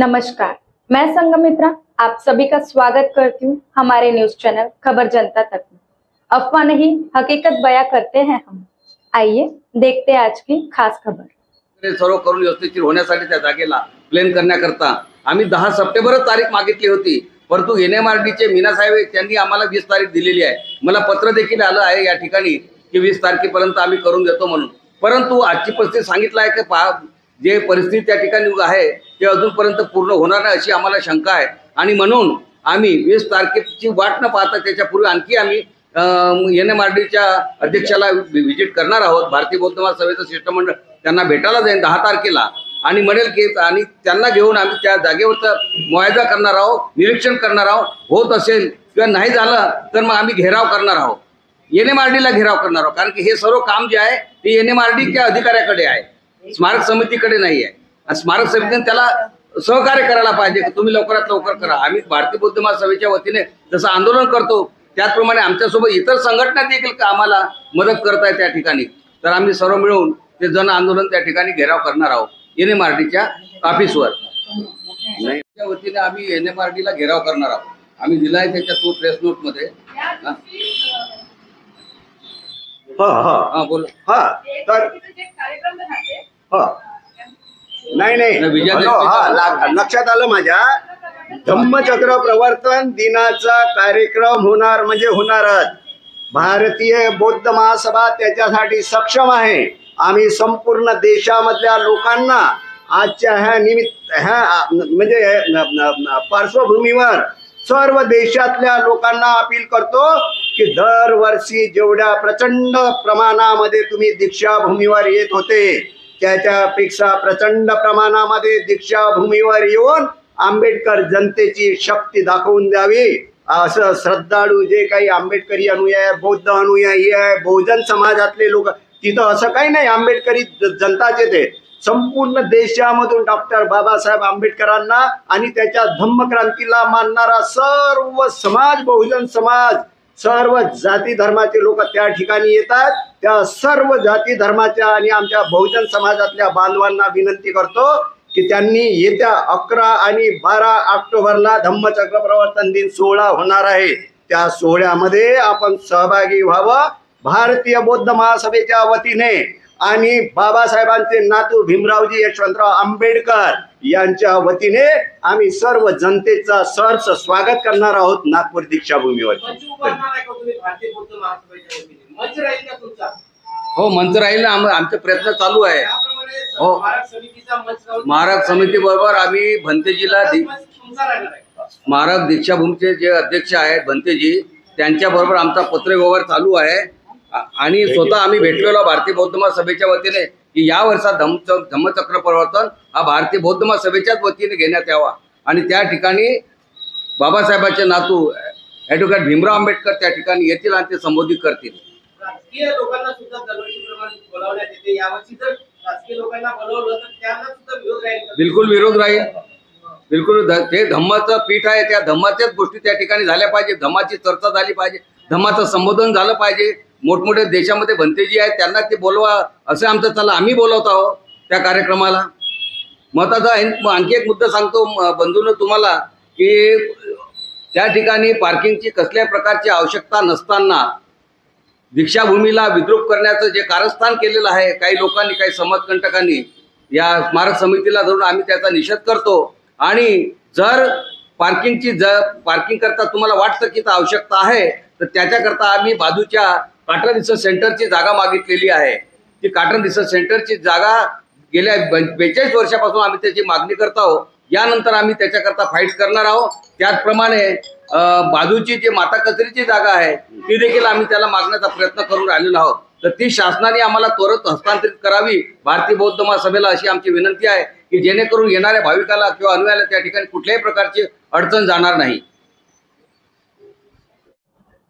नमस्कार मैं संगमित्रा आप सभी का स्वागत करती हूँ हमारे न्यूज चैनल खबर जनता तक में। अफवाह नहीं हकीकत बयां करते हैं हम। आइए देखते हैं आज की खास खबर। सर्व करून व्यवस्थित होण्यासाठी त्या जागेला प्लेन करण्याकरता आम्ही दहा सप्टेंबरच तारीख मागितली होती. परंतु एन एम आर डीचे मीना साहेब त्यांनी आम्हाला वीस तारीख दिलेली आहे. मला पत्र देखील आलं आहे या ठिकाणी की वीस तारखेपर्यंत आम्ही करून देतो म्हणून. परंतु आजची परिस्थिती सांगितलं आहे की पहा जे परिस्थिती त्या ठिकाणी आहे ते अजूनपर्यंत पूर्ण होणार नाही अशी आम्हाला शंका आहे. आणि म्हणून आम्ही वीस तारखेची वाट न पाहता त्याच्यापूर्वी आणखी आम्ही एन एम आर डीच्या अध्यक्षाला व्हिजिट करणार आहोत. भारतीय बौद्ध सभेचं शिष्टमंडळ त्यांना भेटायला जाईल दहा तारखेला. आणि म्हणेल की आणि त्यांना घेऊन आम्ही त्या जागेवरचा मुआयजा करणार आहोत निरीक्षण करणार आहोत. होत असेल किंवा नाही झालं तर मग आम्ही घेराव करणार आहोत. एन एम आर डीला घेराव करणार आहोत. कारण की हे सर्व काम जे आहे ते एन एम आर डीच्या अधिकाऱ्याकडे आहे. स्मारक समितीकडे नाही आहे आणि स्मारक समितीने त्याला सहकार्य करायला पाहिजे. की तुम्ही लवकरात लवकर करा. आम्ही भारतीय बौद्ध महासभेच्या वतीने जसं आंदोलन करतो त्याचप्रमाणे आमच्यासोबत इतर संघटना देखील का आम्हाला मदत करत आहे त्या ठिकाणी. तर आम्ही सर्व मिळून ते जन आंदोलन त्या ठिकाणी घेराव करणार आहोत. एन एम आर डीच्या ऑफिसवर. नाही त्या वतीने आम्ही एन एम आर डीला घेराव करणार आहोत. आम्ही दिलाय त्याच्या तो प्रेस नोटमध्ये. हा. हा बोल. हा तर नाही नाही. लक्षात आलं माझ्या? धम्मचक्र प्रवर्तन दिनाचा कार्यक्रम होणार म्हणजे होणारच. भारतीय बौद्ध महासभा त्याच्यासाठी सक्षम आहे. आम्ही संपूर्ण देशामधल्या लोकांना आजच्या ह्या निमित्त ह्या म्हणजे पार्श्वभूमीवर सर्व देशातल्या लोकांना अपील करतो की दरवर्षी जेवढ्या प्रचंड प्रमाणामध्ये तुम्ही दीक्षाभूमीवर येत होते त्याच्यापेक्षा प्रचंड प्रमाणामध्ये दीक्षाभूमीवर येऊन आंबेडकर जनतेची शक्ती दाखवून द्यावी असं श्रद्धाळू जे काही आंबेडकरी अनुयायी बौद्ध अनुयायी आहे बहुजन समाजातले लोक तिथं असं काही नाही आंबेडकरी जनताचे ते संपूर्ण देशामधून डॉक्टर बाबासाहेब आंबेडकरांना आणि त्याच्या धम्मक्रांतीला मानणारा सर्व समाज बहुजन समाज सर्व जाती धर्माचे लोक त्या ठिकाणी येतात. त्या सर्व जाती धर्माच्या आणि आमच्या बहुजन समाजातल्या बांधवांना विनंती करतो की त्यांनी येत्या अकरा आणि बारा ऑक्टोबरला धम्मचक्र प्रवर्तन दिन सोहळा होणार आहे. त्या सोहळ्यामध्ये आपण सहभागी व्हावं. भारतीय बौद्ध महासभेच्या वतीने आणि बाबासाहेबांचे नातू भीमरावजी यशवंतराव आंबेडकर यांच्या वतीने आम्ही सर्व जनतेचा सहर्ष स्वागत करणार आहोत नागपूर दीक्षाभूमीवर वतीने. मंच हो मंच राहील ना. आम- आमचे प्रयत्न चालू आहे. हो. महाराज समिती बरोबर आम्ही भंतेजीला स्मारक दीक्षाभूमीचे जे अध्यक्ष आहेत भंतेजी त्यांच्या बरोबर आमचा पत्रव्यवहार चालू आहे. आणि स्वतः आम्ही भेटलेलो भारतीय बौद्ध महासभेच्या वतीने की या वर्षात धम्म धम्मचक्र प्रवर्तन हा भारतीय बौद्ध महासभेच्याच वतीने घेण्यात यावा. आणि त्या ठिकाणी बाबासाहेबांचे नातू ॲडव्होकेट भीमराव आंबेडकर त्या ठिकाणी येतील आणि ते संबोधित करतील. राजकीय लोकांना सुद्धा दरवर्षीप्रमाणे बोलावण्यात येते. यावर्षी जर राजकीय लोकांना बोलवलं तर त्यांना सुद्धा विरोध राहील का? बिलकुल विरोध राहील. बिलकुल ते धम्माचं पीठ आहे त्या धम्माच्याच गोष्टी त्या ठिकाणी झाल्या पाहिजे. धम्माची चर्चा झाली पाहिजे. धम्माचं संबोधन झालं पाहिजे. मोठमोठ्या देशामध्ये भंतेजी आहेत त्यांना ते बोलवा असं आमचं चला आम्ही बोलवत आहोत त्या कार्यक्रमाला. महत्त्वाचा आणखी एक मुद्दा सांगतो म- बंधूनं तुम्हाला की त्या ठिकाणी पार्किंगची कसल्याही प्रकारची आवश्यकता नसताना दीक्षाभूमीला विद्रूप करण्याचं जे कारस्थान केलेलं आहे काही लोकांनी काही समाजकंटकांनी या स्मारक समितीला धरून आम्ही त्याचा निषेध करतो. आणि जर पार्किंगची ज पार्किंग करता तुम्हाला वाटतं की तर आवश्यकता आहे तर त्याच्याकरता आम्ही बाजूच्या काटन रिसर्च सेंटरची जागा मागितलेली आहे. ती काटन रिसर्च सेंटरची जागा गेल्या बेचाळीस वर्षापासून आम्ही त्याची मागणी करत आहोत. यानंतर आम्ही त्याच्याकरता फाईट करणार आहोत. त्याचप्रमाणे बाजूची जी माता कचरीची जागा आहे ती देखील आम्ही त्याला मागण्याचा प्रयत्न करून राहिलेलो आहोत. तर ती शासनाने आम्हाला त्वरित हस्तांतरित करावी भारतीय बौद्ध महासभेला अशी आमची विनंती आहे की जेणेकरून येणाऱ्या भाविकाला किंवा अनुयाला त्या ठिकाणी कुठल्याही प्रकारची अडचण जाणार नाही.